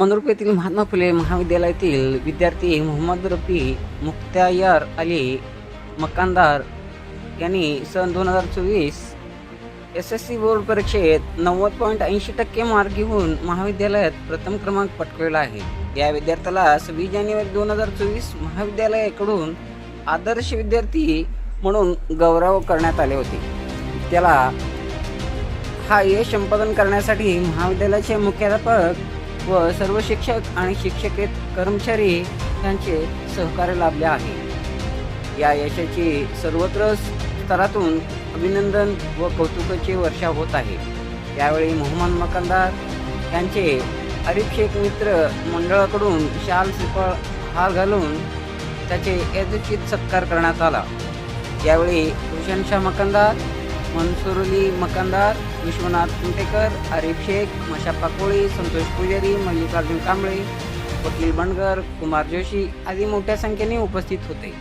मंद्रुप येथील महात्मा फुले महाविद्यालयातील विद्यार्थी मोहम्मद रफी मुक्तायर अली मकानदार यांनी सन दोन हजार चोवीस एस एस सी बोर्ड परीक्षेत नव्वद पॉईंट ऐंशी टक्के मार्क घेऊन महाविद्यालयात प्रथम क्रमांक पटकवला आहे. या विद्यार्थ्याला सव्वीस जानेवारी दोन हजार चोवीस महाविद्यालयाकडून आदर्श विद्यार्थी म्हणून गौरव करण्यात आले होते. त्याला हा यश संपादन करण्यासाठी महाविद्यालयाचे मुख्याध्यापक व सर्व शिक्षक आणि शिक्षकेत कर्मचारी यांचे सहकार्य लाभले आहे. या यशाची सर्वत्र स्तरातून अभिनंदन व कौतुकाची वर्षा होत आहे. यावेळी मोहम्मद मकानदार यांचे अरिफ शेख मित्र मंडळाकडून शाल श्रीफळ हार घालून त्याचे यथोचित सत्कार करण्यात आला. यावेळी भूषण शाह मकानदार मनसुरली मकानदार विश्वनाथ कुंटेकर आरिफ शेख मशा पाकोळी संतोष पुजारी मल्लिकार्जुन कांबळे वकील बंडगर कुमार जोशी आदी मोठ्या संख्येने उपस्थित होते.